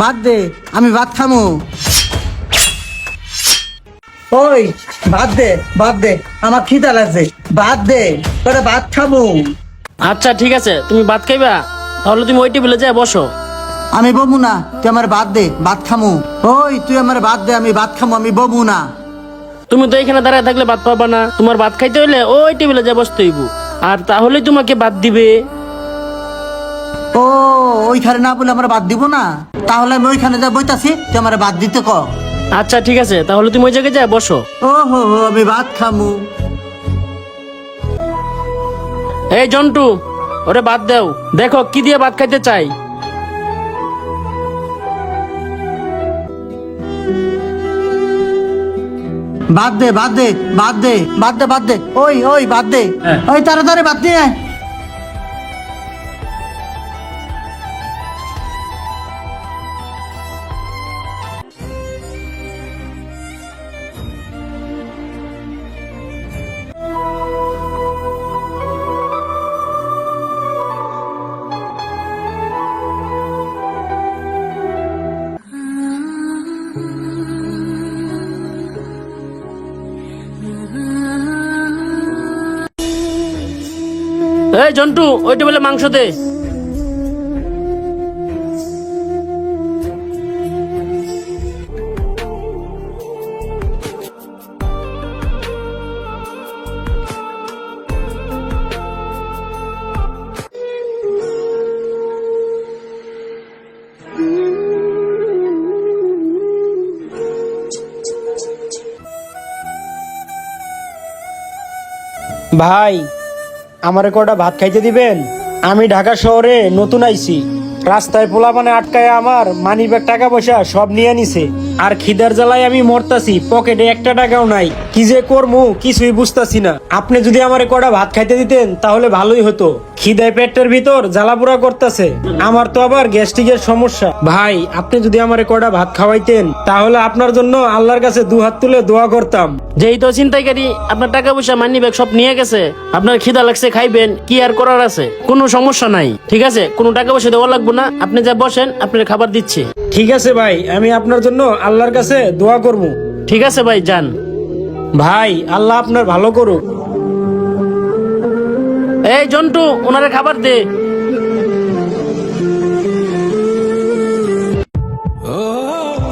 ভাত দে আমি ভাত খামু। ওই ভাত দে ভাত দে আমার খিদা লাগছে। ভাত দে তোরা ভাত খামু। আচ্ছা ঠিক আছে তুমি ভাত খাইবা? তাহলে তুমি ওই টেবিলে যাই বসো। আমি বমু না তুই আমার ভাত দে ভাত খামু। ওই তুই আমার ভাত দে আমি ভাত খামু আমি বমু না। তুমি তো এখানে দাঁড়ায় থাকলে ভাত পাবা না। তোমার ভাত খাইতে হইলে ওই টেবিলে যা বসতে হইব। আর তাহলেই তোমাকে ভাত দিবে। ওইখানে না বলে আমার ভাত দিব না। তাহলে আমি ওইখানে যা বইতাছি তুই আমার ভাত দিতে ক। আচ্ছা ঠিক আছে তাহলে তুমি ওই জায়গায় যাই বসো। ও হো হো আমি ভাত খামু। এই জন্টু ওরে ভাত দাও। দেখো কি দিয়ে ভাত খাইতে চাই। বাদ দে বাদ দে বাদ দে বাদ দে ভাত দে। ওই ওই বাদ দে। হ্যাঁ। ওই তাড়াতাড়ি ভাত নিয়ে এই জন্টু ওই টেবিলে মাংস দে। ভাই আমারে কটা ভাত খাইতে দিবেন? আমি ঢাকা শহরে নতুন আইছি। রাস্তায় পোলাপানে আটকায় আমার মানি ব্যাগ টাকা পয়সা সব নিয়ে নিছে। আর খিদার জ্বালায় আমি মরতাছি, পকেটে একটা টাকাও নাই। কি যে করমু, কিছুই বুঝতাছি না। আপনি যদি আমারে কটা ভাত খাইতে দিতেন, তাহলে ভালোই হতো। খিদায় পেটের ভিতর জ্বালাপুরা করতেছে। আমার তো আবার গ্যাস্ট্রিকের সমস্যা। ভাই, আপনি যদি আমারে কটা ভাত খাওয়াইতেন, তাহলে আপনার জন্য আল্লাহর কাছে দু হাত তুলে দোয়া করতাম। যেই তো চিন্তাইকারী আপনার টাকা পয়সা মানি ব্যাগ সব নিয়ে গেছে আপনার খিদা লাগছে খাইবেন কি আর করার আছে? কোনো সমস্যা নাই ঠিক আছে? কোনো টাকা পয়সা দেওয়া লাগবে না আপনি যা বসেন আপনার খাবার দিচ্ছে। ঠিক আছে ভাই আমি আপনার জন্য আল্লাহর কাছে দোয়া করব। ঠিক আছে ভাই যান। ভাই আল্লাহ আপনার ভালো করুক। এই জন্টু ওনারে খাবার দে।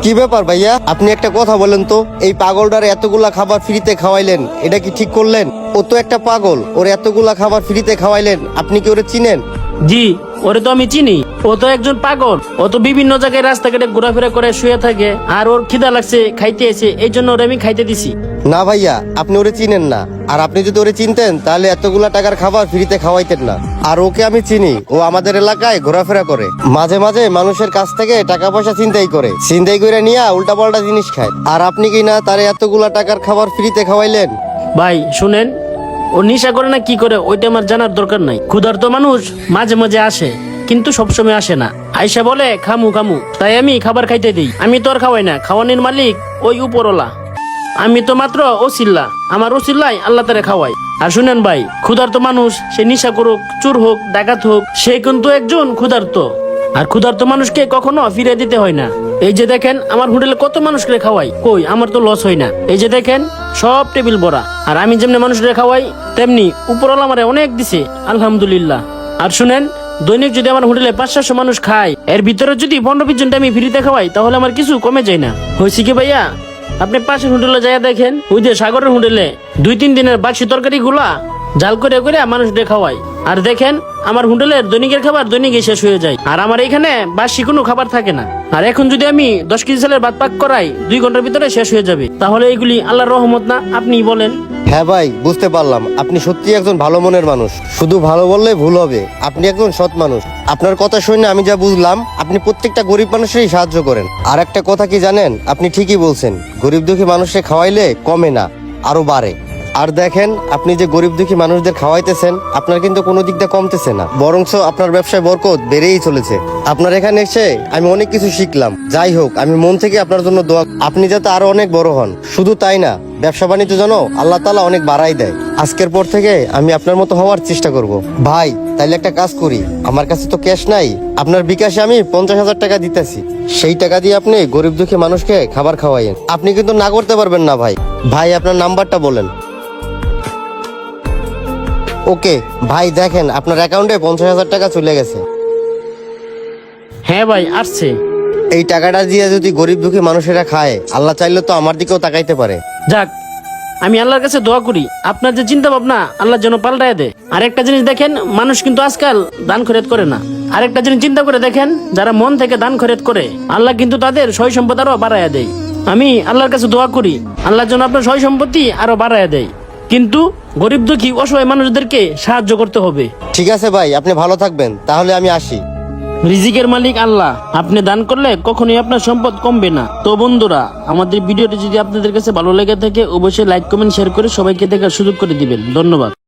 কি ব্যাপার ভাইয়া? আপনি একটা কথা বলেন তো, এই পাগলটার এতগুলা খাবার ফ্রিতে খাওয়াইলেন, এটা কি ঠিক করলেন? ও তো একটা পাগল, ওর এতগুলা খাবার ফ্রিতে খাওয়াইলেন, আপনি কি ওরে চিনেন? জি ওরে তো আমি চিনি। ও তো একজন পাগল। ও তো বিভিন্ন জায়গায় রাস্তাঘাটে ঘোরাফেরা করে শুয়ে থাকে। আর ওর খিদা লাগছে খাইতে এসে। এই জন্য ওরে আমি খাইতে দিছি। না ভাইয়া আপনি ওরে চিনেন না। আর আপনি যদি ওরে চিনতেন তাহলে এতগুলা টাকার খাবার ফ্রিতে খাওয়াইতেন না। আর ওকে আমি চিনি। ও আমাদের এলাকায় ঘোরাফেরা করে। মাঝে মাঝে মানুষের কাছ থেকে টাকা পয়সা চিন্তাই করে। চিন্তাই করে নিয়ে উল্টা পাল্টা জিনিস খায়। আর আপনি কি না তার এতগুলা টাকার খাবার ফ্রিতে খাওয়াইলেন? ভাই শুনেন। ও নিশা করে না কি করে, ওইটা আমার জানার দরকার নাই। ক্ষুধার্ত মানুষ মাঝে মাঝে আসে, কিন্তু সবসময় আসে না। আইসা বলে, খামু খামু, তাই আমি খাবার খাইতে দিই। আমি তো আর খাওয়াই না, খাওয়ানির মালিক ওই উপরওয়ালা। আমি তো মাত্র ওসিল্লা, আমার ওসিল্লাই আল্লাহ তারে খাওয়াই আর শুনেন ভাই, ক্ষুধার্ত মানুষ, সে নিশা করুক, চুর হোক, ডাকাত হোক, সে কিন্তু একজন ক্ষুধার্ত। আর ক্ষুধার্ত মানুষকে কখনো ফিরে দিতে হয় না। এই যে দেখেন, আমার হোটেলে কত মানুষকে খাওয়াই, কই, আমার তো লস হয় না। এই যে দেখেন, সব টেবিল ভরা। আর আমি যেমনি মানুষকে খাওয়াই, তেমনি উপরওয়ালা আমারে অনেক দিছে, আলহামদুলিল্লাহ। আর শুনেন, দৈনিক যদি আমার হোটেলে পাঁচ সাতশো মানুষ খায়, এর ভিতরে যদি পনেরো বিশ জনটা আমি ফ্রিতে খাওয়াই, তাহলে আমার কিছু কমে যায় না। হয়েছে কি ভাইয়া? আপনি পাশের হোটেলে যাইয়া দেখেন, ওই যে সাগরের হোটেলে দুই তিন দিনের বাসি তরকারি গুলা জাল করে করে মানুষ খাওয়াই। আর দেখেন, আমার হোটেলের দৈনিকের খাবার দৈনিকই শেষ হয়ে যায়। আর আমার এখানে বাসি কোনো খাবার থাকে না। আর এখন যদি আমি দশ কেজি চালের ভাত পাক করাই, দুই ঘণ্টার ভিতরে শেষ হয়ে যাবে। তাহলে এইগুলি আল্লাহর রহমত না? আপনি বলেন। হ্যাঁ ভাই, বুঝতে পারলাম। আপনি সত্যি একজন ভালো মনের মানুষ। শুধু ভালো বললে ভুল হবে। আপনি একজন সৎ মানুষ। আপনার কথা শুনে আমি যা বুঝলাম, আপনি প্রত্যেকটা গরিব মানুষেরই সাহায্য করেন। আর একটা কথা কি জানেন? আপনি ঠিকই বলছেন। গরিব দুঃখী মানুষকে খাওয়াইলে কমে না আরও বাড়ে। আর দেখেন, আপনি যে গরিব দুঃখী মানুষদের খাওয়াইতেছেন, আপনার কিন্তু কোনো দিক দিয়ে কমতেছে না। বরংস আপনার ব্যবসায় বরকত বেড়েই চলেছে। আপনার এখানে এসে আমি অনেক কিছু শিখলাম। যাই হোক, আমি মন থেকে আপনার জন্য দোয়া আপনি যাতে আরও অনেক বড় হন। শুধু তাই না, ব্যবসা বাণিজ্য যেন আল্লাহ তালা অনেক বাড়াই দেয়। আজকের পর থেকে আমি আপনার মতো হওয়ার চেষ্টা করব। ভাই, তাইলে একটা কাজ করি। আমার কাছে তো ক্যাশ নাই। আপনার বিকাশে আমি পঞ্চাশ হাজার টাকা দিতেছি। সেই টাকা দিয়ে আপনি গরিব দুঃখী মানুষকে খাবার খাওয়াইন আপনি কিন্তু না করতে পারবেন না, ভাই। ভাই, আপনার নাম্বারটা বলেন। ওকে ভাই দেখেন আপনার অ্যাকাউন্টে পঞ্চাশ হাজার টাকা চলে গেছে। হ্যাঁ ভাই আসছে। এই টাকাটা দিয়ে যদি গরিব দুঃখী মানুষেরা খায় আল্লাহ চাইলে তো আমার দিকেও তাকাইতে পারে। যাক আমি আল্লাহর কাছে দোয়া করি আপনার যে চিন্তা ভাবনা আল্লাহ যেন পাল্টায় দেয়। আর একটা জিনিস দেখেন মানুষ কিন্তু আজকাল দান খরেদ করে না। আরেকটা জিনিস চিন্তা করে দেখেন যারা মন থেকে দান খরেদ করে আল্লাহ কিন্তু তাদের সয় সম্পদ আরও বাড়াইয়া দেয়। আমি আল্লাহর কাছে দোয়া করি আল্লাহর জন্য আপনার সয় সম্পত্তি আরও বাড়াইয়া দেয়। কিন্তু গরিব দুঃখী অসহায় মানুষদেরকে সাহায্য করতে হবে। ঠিক আছে ভাই আপনি ভালো থাকবেন। তাহলে আমি আসি। রিজিকের মালিক আল্লাহ। আপনি দান করলে কখনোই আপনার সম্পদ কমবে না। তো বন্ধুরা আমাদের ভিডিওটি যদি আপনাদের কাছে ভালো লেগে থাকে অবশ্যই লাইক কমেন্ট শেয়ার করে সবাইকে দেখার সুযোগ করে দিবেন। ধন্যবাদ।